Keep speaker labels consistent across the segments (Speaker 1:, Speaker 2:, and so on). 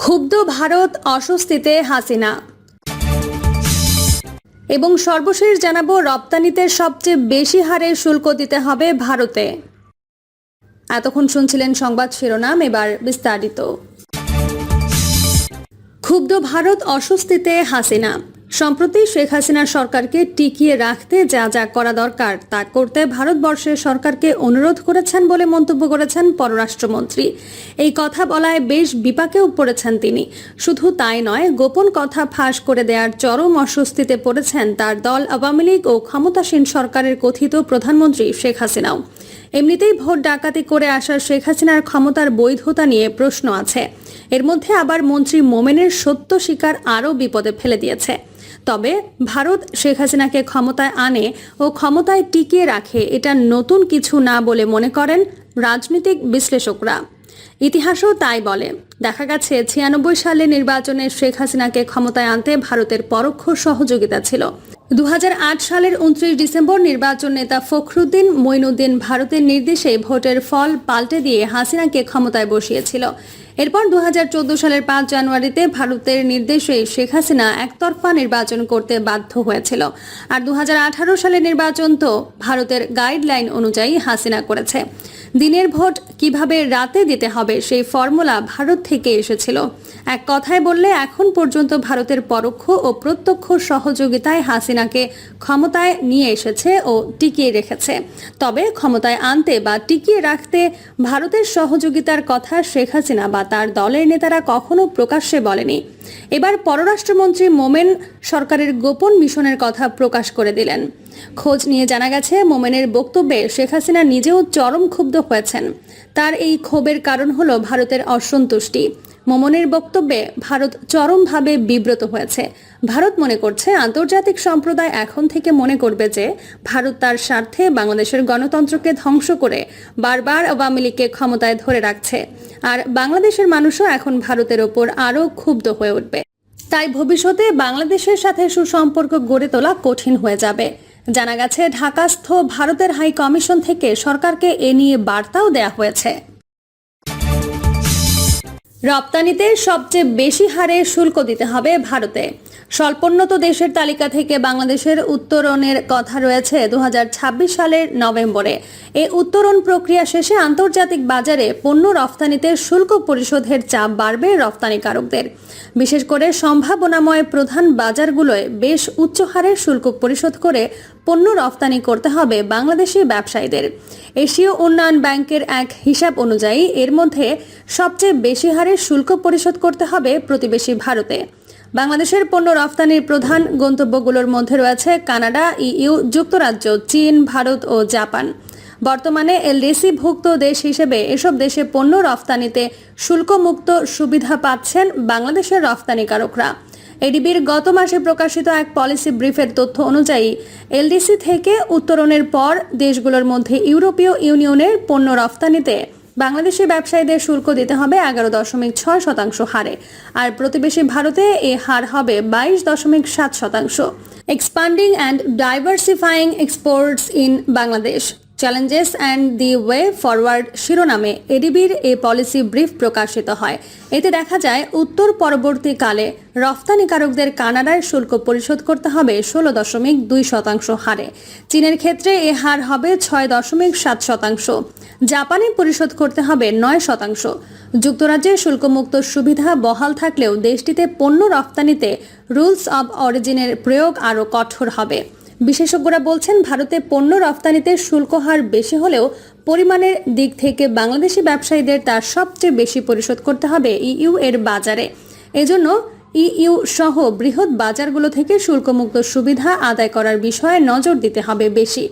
Speaker 1: ক্ষুব্ধ ভারত অস্বস্তিতে হাসিনা। এবং সর্বশেষ জানাব, রপ্তানিতে সবচেয়ে বেশি হারে শুল্ক দিতে হবে ভারতে। এতক্ষণ শুনছিলেন সংবাদ শিরোনাম, এবার বিস্তারিত। ক্ষুব্ধ ভারত অস্বস্তিতে হাসিনা। সম্প্রতি শেখ হাসিনার সরকারকে টিকিয়ে রাখতে যা যা করা দরকার, তা করতে ভারতবর্ষের সরকারকে অনুরোধ করেছেন বলে মন্তব্য করেছেন পররাষ্ট্রমন্ত্রী। এই কথা বলায় বেশ বিপাকেও পড়েছেন তিনি। শুধু তাই নয়, গোপন কথা ফাঁস করে দেওয়ার চরম অস্বস্তিতে পড়েছেন তার দল আওয়ামী লীগ ও ক্ষমতাসীন সরকারের কথিত প্রধানমন্ত্রী শেখ হাসিনাও। এমনিতেই ভোট ডাকাতি করে আসা শেখ হাসিনার ক্ষমতার বৈধতা নিয়ে প্রশ্ন আছে। এর মধ্যে আবার মন্ত্রী মোমেনের সত্য স্বীকার আরও বিপদে ফেলে দিয়েছে। তবে ভারত শেখ হাসিনাকে ক্ষমতায় আনে ও ক্ষমতায় টিকিয়ে রাখে এটা নতুন কিছু না বলে মনে করেন রাজনৈতিক বিশ্লেষকরা। ইতিহাসও তাই বলে। দেখা গেছে, ছিয়ানব্বই সালে নির্বাচনে শেখ হাসিনাকে ক্ষমতায় আনতে ভারতের পরোক্ষ সহযোগিতা ছিল। দু হাজার আট সালের উনত্রিশ ডিসেম্বর নির্বাচন নেতা ফখরুদ্দিন মঈনুদ্দিন ভারতের নির্দেশে ভোটের ফল পাল্টে দিয়ে হাসিনাকে ক্ষমতায় বসিয়েছিল। এরপর দু হাজার চোদ্দ সালের পাঁচ জানুয়ারিতে ভারতের নির্দেশে শেখ হাসিনা একতরফা নির্বাচন করতে বাধ্য হয়েছিল। আর দু হাজার আঠারো সালের নির্বাচন তো ভারতের গাইডলাইন অনুযায়ী হাসিনা করেছে। দিনের ভোট কীভাবে রাতে দিতে হবে সেই ফর্মুলা ভারত থেকে এসেছিল। এক কথায় বললে এখন পর্যন্ত ভারতের পরোক্ষ ও প্রত্যক্ষ সহযোগিতায় হাসিনাকে ক্ষমতায় নিয়ে এসেছে ও টিকিয়ে রেখেছে। তবে ক্ষমতায় আনতে বা টিকিয়ে রাখতে ভারতের সহযোগিতার কথা শেখ হাসিনা বা তার দলের নেতারা কখনো প্রকাশ্যে বলেনি। এবার পররাষ্ট্রমন্ত্রী মোমেন সরকারের গোপন মিশনের কথা প্রকাশ করে দিলেন। খোঁজ নিয়ে জানা গেছে, মোমেনের বক্তব্যে শেখ হাসিনা নিজেও চরম ক্ষুব্ধ হয়েছেন। তার এই ক্ষোভের কারণ হলো ভারতের অসন্তুষ্টি। মোমনের বক্তব্যে ভারত চরমভাবে বিব্রত হয়েছে। ভারত মনে করছে, আন্তর্জাতিক সম্প্রদায় এখন থেকে মনে করবে যে, ভারত তার স্বার্থে বাংলাদেশের গণতন্ত্রকে ধ্বংস করে বারবার আওয়ামী লীগকে ক্ষমতায় ধরে রাখছে। আর বাংলাদেশের মানুষও এখন ভারতের ওপর আরও ক্ষুব্ধ হয়ে উঠবে। তাই ভবিষ্যতে বাংলাদেশের সাথে সুসম্পর্ক গড়ে তোলা কঠিন হয়ে যাবে। জানা গেছে, ঢাকাস্থ ভারতের হাই কমিশন থেকে সরকারকে এ নিয়ে বার্তাও দেয়া হয়েছে। রপ্তানিতে সবচেয়ে বেশি হারে শুল্ক দিতে হবে ভারতে। স্বল্পোন্নত দেশের তালিকা থেকে বাংলাদেশের উত্তরণের কথা রয়েছে দু হাজার ছাব্বিশ সালের নভেম্বরে। এই উত্তরণ প্রক্রিয়া শেষে আন্তর্জাতিক বাজারে পণ্য রফতানিতে শুল্ক পরিশোধের চাপ বাড়বে রফতানিকারকদের। বিশেষ করে সম্ভাবনাময় প্রধান বাজারগুলোয় বেশ উচ্চ হারে শুল্ক পরিশোধ করে পণ্য রফতানি করতে হবে বাংলাদেশি ব্যবসায়ীদের। এশীয় উন্নয়ন ব্যাংকের এক হিসাব অনুযায়ী এর মধ্যে সবচেয়ে বেশি হারে শুল্ক পরিশোধ করতে হবে প্রতিবেশী ভারতে। বাংলাদেশের পণ্য রফতানির প্রধান গন্তব্যগুলোর মধ্যে রয়েছে কানাডা, ইইউ, যুক্তরাজ্য, চীন, ভারত ও জাপান। বর্তমানে এলডিসি ভুক্ত দেশ হিসেবে এসব দেশে পণ্য রফতানিতে শুল্কমুক্ত সুবিধা পাচ্ছেন বাংলাদেশের রফতানিকারকরা এডিবির গত মাসে প্রকাশিত এক পলিসি ব্রিফের তথ্য অনুযায়ী, এলডিসি থেকে উত্তরণের পর দেশগুলোর মধ্যে ইউরোপীয় ইউনিয়নের পণ্য রফতানিতে বাংলাদেশি ব্যবসায়ীদের শুল্ক দিতে হবে এগারো দশমিক ছয় শতাংশ হারে, আর প্রতিবেশী ভারতে এ হার হবে বাইশ দশমিক সাত শতাংশ। Expanding and diversifying exports in Bangladesh challenges and the way forward শিরোনামে এডিবির এ পলিসি ব্রিফ প্রকাশিত হয়। এতে দেখা যায়, উত্তর পরবর্তীকালে রফতানিকারকদের কানাডায় শুল্ক পরিশোধ করতে হবে ষোলো দশমিক দুই শতাংশ হারে। চীনের ক্ষেত্রে এ হার হবে ছয় দশমিক সাত শতাংশ। জাপানে পরিশোধ করতে হবে নয় শতাংশ। যুক্তরাজ্যে শুল্কমুক্ত সুবিধা বহাল থাকলেও দেশটিতে পণ্য রফতানিতে রুলস অব অরিজিনের প্রয়োগ আরও কঠোর হবে। বিশেষজ্ঞরা বলছেন, ভারতে পণ্য রফতানিতে শুল্ক হার বেশি হলেও পরিমাণের দিক থেকে বাংলাদেশি ব্যবসায়ীদের তার সবচেয়ে বেশি পরিশোধ করতে হবে ইইউ এর বাজারে। এজন্য ইইউ সহ বৃহৎ বাজারগুলো থেকে শুল্কমুক্ত সুবিধা আদায় করার বিষয়ে নজর দিতে হবে বেশি।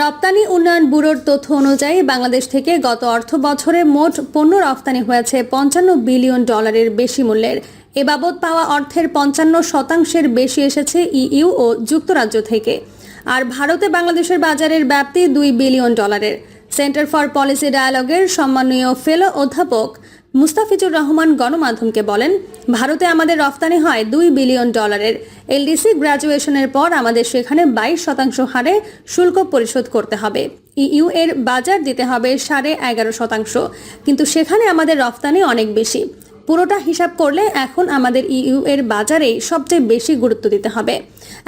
Speaker 1: রপ্তানি উন্নয়ন ব্যুরোর তথ্য অনুযায়ী বাংলাদেশ থেকে গত অর্থ বছরে মোট পণ্য রফতানি হয়েছে পঞ্চান্ন বিলিয়ন ডলারের বেশি মূল্যের। এ বাবদ পাওয়া অর্থের পঞ্চান্ন শতাংশের বেশি এসেছে ইইউ ও যুক্তরাজ্য থেকে। আর ভারতে বাংলাদেশের বাজারের ব্যাপ্তি দুই বিলিয়ন ডলারের। সেন্টার ফর পলিসি ডায়ালগের সম্মানীয় ফেলো অধ্যাপক মুস্তাফিজুর রহমান গণমাধ্যমকে বলেন, ভারতে আমাদের রফতানি হয় দুই বিলিয়ন ডলারের। এলডিসি গ্র্যাজুয়েশনের পর আমাদের সেখানে বাইশ শতাংশ হারে শুল্ক পরিশোধ করতে হবে। ইইউ এর বাজার দিতে হবে সাড়ে এগারো শতাংশ। কিন্তু সেখানে আমাদের রফতানি অনেক বেশি। পুরোটা হিসাব করলে এখন আমাদের ইইউ এর বাজারে সবচেয়ে বেশি গুরুত্ব দিতে হবে।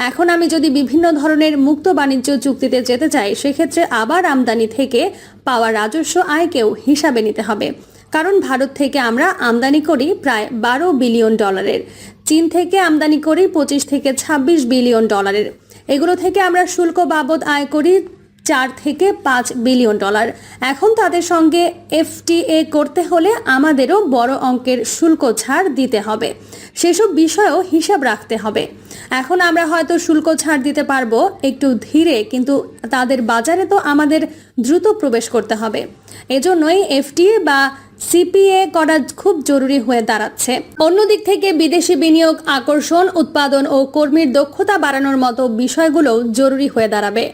Speaker 1: এখন আমি যদি বিভিন্ন ধরনের মুক্ত বাণিজ্য চুক্তিতে যেতে চাই, সেক্ষেত্রে আবার আমদানি থেকে পাওয়া রাজস্ব আয়কেও হিসাবে নিতে হবে। কারণ ভারত থেকে আমরা আমদানি করি প্রায় বারো বিলিয়ন ডলারের। চীন থেকে আমদানি করি পঁচিশ থেকে ছাব্বিশ বিলিয়ন ডলারের। এগুলো থেকে আমরা শুল্ক বাবদ আয় করি চার থেকে পাঁচ বিলিয়ন ডলার। এখন তাদের সঙ্গে এফটিএ করতে হলে আমাদেরও বড় অঙ্কের শুল্ক ছাড় দিতে হবে। সেসব বিষয়েও হিসাব রাখতে হবে। এখন আমরা হয়তো শুল্ক ছাড় দিতে পারব একটু ধীরে, কিন্তু তাদের বাজারে তো আমাদের দ্রুত প্রবেশ করতে হবে। এজন্যই এফটিএ বা সিপিএ করা খুব জরুরি হয়ে দাঁড়াচ্ছে। অন্যদিক থেকে বিদেশি বিনিয়োগ, আকর্ষণ, উৎপাদন ও কর্মীর দক্ষতা বাড়ানোর মতো বিষয়গুলো জরুরি হয়ে দাঁড়াবে।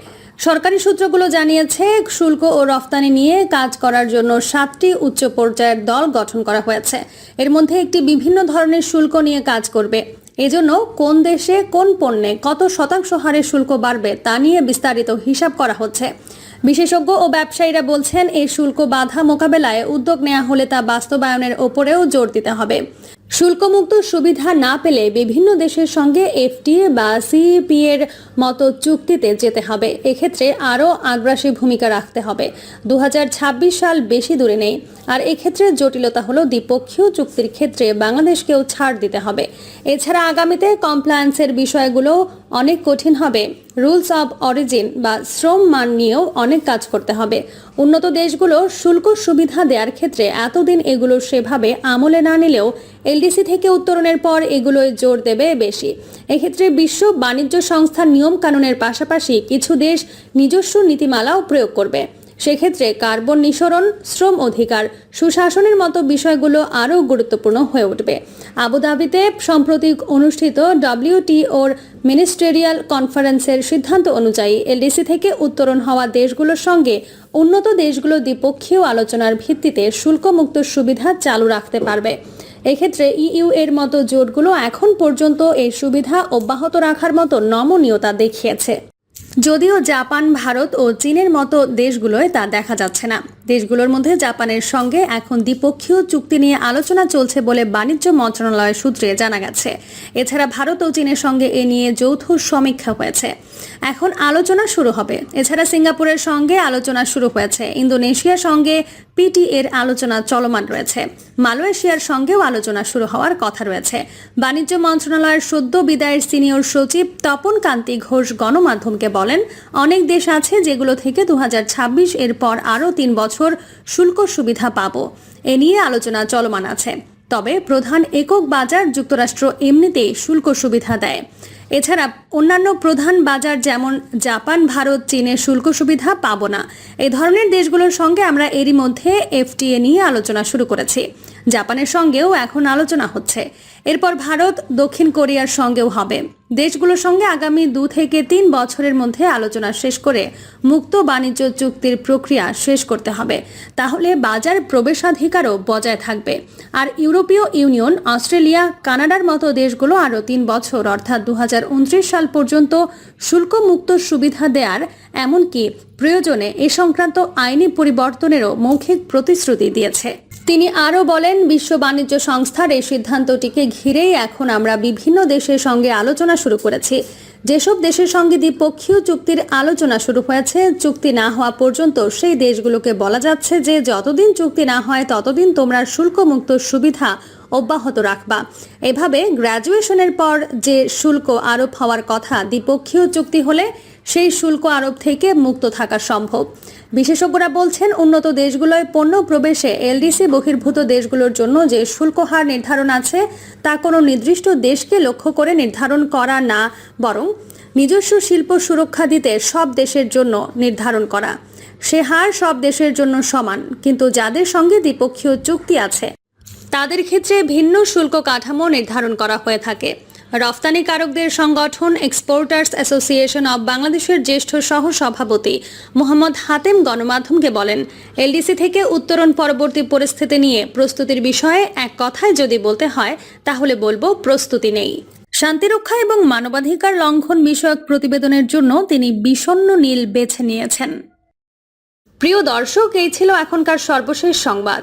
Speaker 1: সরকারি সূত্রগুলো জানিয়েছে, শুল্ক ও রফতানি নিয়ে কাজ করার জন্য সাতটি উচ্চ পর্যায়ের দল গঠন করা হয়েছে। এর মধ্যে একটি বিভিন্ন ধরনের শুল্ক নিয়ে কাজ করবে। এজন্য কোন দেশে কোন পণ্যে কত শতাংশ হারে শুল্ক বাড়বে তা নিয়ে বিস্তারিত হিসাব করা হচ্ছে। বিশেষজ্ঞ ও ব্যবসায়ীরা বলছেন, এই শুল্ক বাধা মোকাবেলায় উদ্যোগ নেওয়া হলে তা বাস্তবায়নের ওপরেও জোর দিতে হবে। শুল্কমুক্ত সুবিধা না পেলে বিভিন্ন দেশের সঙ্গে এফটিএ বা সিইপি এর মতো চুক্তিতে যেতে হবে। এক্ষেত্রে আরও আগ্রাসী ভূমিকা রাখতে হবে। দুহাজার ছাব্বিশ সাল বেশি দূরে নেই। আর এক্ষেত্রে জটিলতা হলো দ্বিপক্ষীয় চুক্তির ক্ষেত্রে বাংলাদেশকেও ছাড় দিতে হবে। এছাড়া আগামীতে কমপ্লায়েন্সের বিষয়গুলো অনেক কঠিন হবে। রুলস অব অরিজিন বা শ্রম মান নিয়েও অনেক কাজ করতে হবে। উন্নত দেশগুলো শুল্ক সুবিধা দেওয়ার ক্ষেত্রে এতদিন এগুলো সেভাবে আমলে না নিলেও এলডিসি থেকে উত্তরণের পর এগুলোয় জোর দেবে বেশি। এক্ষেত্রে বিশ্ব বাণিজ্য সংস্থার নিয়ম কানুনের পাশাপাশি কিছু দেশ নিজস্ব নীতিমালাও প্রয়োগ করবে। সেক্ষেত্রে কার্বন নিঃসরণ, শ্রম অধিকার, সুশাসনের মতো বিষয়গুলো আরও গুরুত্বপূর্ণ হয়ে উঠবে। আবুধাবিতে সম্প্রতি অনুষ্ঠিত ডব্লিউটিওর মিনিস্টেরিয়াল কনফারেন্সের সিদ্ধান্ত অনুযায়ী এলডিসি থেকে উত্তরণ হওয়া দেশগুলোর সঙ্গে উন্নত দেশগুলো দ্বিপক্ষীয় আলোচনার ভিত্তিতে শুল্কমুক্ত সুবিধা চালু রাখতে পারবে। এক্ষেত্রে ইইউ এর মতো জোটগুলো এখন পর্যন্ত এই সুবিধা অব্যাহত রাখার মতো নমনীয়তা দেখিয়েছে। যদিও জাপান, ভারত ও চীনের মতো দেশগুলোয় তা দেখা যাচ্ছে না। দেশগুলোর মধ্যে জাপানের সঙ্গে এখন দ্বিপক্ষীয় চুক্তি নিয়ে আলোচনা চলছে বলে বাণিজ্য মন্ত্রণালয়ের সূত্রে জানা গেছে। এছাড়া ভারত ও চীনের সঙ্গে এ নিয়ে যৌথ সমীক্ষা হয়েছে। এখন আলোচনা শুরু হবে। এছাড়া সিঙ্গাপুরের সঙ্গে আলোচনা শুরু হয়েছে। ইন্দোনেশিয়ার সঙ্গে পিটি এর আলোচনা চলমান রয়েছে। মালয়েশিয়ার সঙ্গেও আলোচনা শুরু হওয়ার কথা রয়েছে। বাণিজ্য মন্ত্রণালয়ের সদ্য বিদায়ের সিনিয়র সচিব তপন কান্তি ঘোষ গণমাধ্যমকে বলেন অনেক দেশ আছে যেগুলো থেকে দুহাজার ছাব্বিশ এর পর আরও তিন বছর শুল্ক সুবিধা পাব। এ নিয়ে আলোচনা চলমান আছে। তবে প্রধান একক বাজার যুক্তরাষ্ট্র এমনিতেই শুল্ক সুবিধা দেয়। এছাড়া অন্যান্য প্রধান বাজার যেমন জাপান, ভারত চীনের শুল্ক সুবিধা পাবো না। এ ধরনের দেশগুলোর সঙ্গে আমরা এরই মধ্যে এফটিএ নিয়ে আলোচনা শুরু করেছি। জাপানের সঙ্গেও এখন আলোচনা হচ্ছে। এরপর ভারত দক্ষিণ কোরিয়ার সঙ্গেও হবে। দেশগুলোর সঙ্গে আগামী দু থেকে তিন বছরের মধ্যে আলোচনা শেষ করে মুক্ত বাণিজ্য চুক্তির প্রক্রিয়া শেষ করতে হবে। তাহলে বাজার প্রবেশাধিকারও বজায় থাকবে। আর ইউরোপীয় ইউনিয়ন, অস্ট্রেলিয়া, কানাডার মতো দেশগুলো আরও তিন বছর, অর্থাৎ দু হাজার উনত্রিশ সাল পর্যন্ত শুল্কমুক্ত সুবিধা দেওয়ার এমনকি প্রয়োজনে এ সংক্রান্ত আইনি পরিবর্তনেরও মৌখিক প্রতিশ্রুতি দিয়েছে। তিনি আরও বলেন, বিশ্ব বাণিজ্য সংস্থার এই সিদ্ধান্তটিকে ঘিরেই এখন আমরা বিভিন্ন দেশের সঙ্গে আলোচনা শুরু করেছি। যেসব দেশের সঙ্গে দ্বিপক্ষীয় চুক্তির আলোচনা শুরু হয়েছে, চুক্তি না হওয়া পর্যন্ত সেই দেশগুলোকে বলা যাচ্ছে যে, যতদিন চুক্তি না হয়, ততদিন তোমরা শুল্কমুক্ত সুবিধা অব্যাহত রাখবা। এভাবে গ্র্যাজুয়েশনের পর যে শুল্ক আরোপ হওয়ার কথা দ্বিপক্ষীয় চুক্তি হলে সেই শুল্ক আরোপ থেকে মুক্ত থাকা সম্ভব। বিশেষজ্ঞরা বলছেন, উন্নত দেশগুলোয় পণ্য প্রবেশে এলডিসি বহির্ভূত দেশগুলোর জন্য যে শুল্ক হার নির্ধারণ আছে, তা কোনো নির্দিষ্ট দেশকে লক্ষ্য করে নির্ধারণ করা না, বরং নিজস্ব শিল্প সুরক্ষা দিতে সব দেশের জন্য নির্ধারণ করা। সে হার সব দেশের জন্য সমান, কিন্তু যাদের সঙ্গে দ্বিপক্ষীয় চুক্তি আছে তাদের ক্ষেত্রে ভিন্ন শুল্ক কাঠামো নির্ধারণ করা হয়ে থাকে। রফতানিকারকদের সংগঠন এক্সপোর্টার্স অ্যাসোসিয়েশন অব বাংলাদেশের জ্যেষ্ঠ সহ সভাপতি মোহাম্মদ হাতেম গণমাধ্যমকে বলেন, এলডিসি থেকে উত্তরণ পরবর্তী পরিস্থিতি নিয়ে প্রস্তুতির বিষয়ে এক কথায় যদি বলতে হয়, তাহলে বলব প্রস্তুতি নেই। শান্তিরক্ষা এবং মানবাধিকার লঙ্ঘন বিষয়ক প্রতিবেদনের জন্য তিনি বিষণ্ন নীল বেছে নিয়েছেন। প্রিয় দর্শক, এই ছিল এখনকার সর্বশেষ সংবাদ।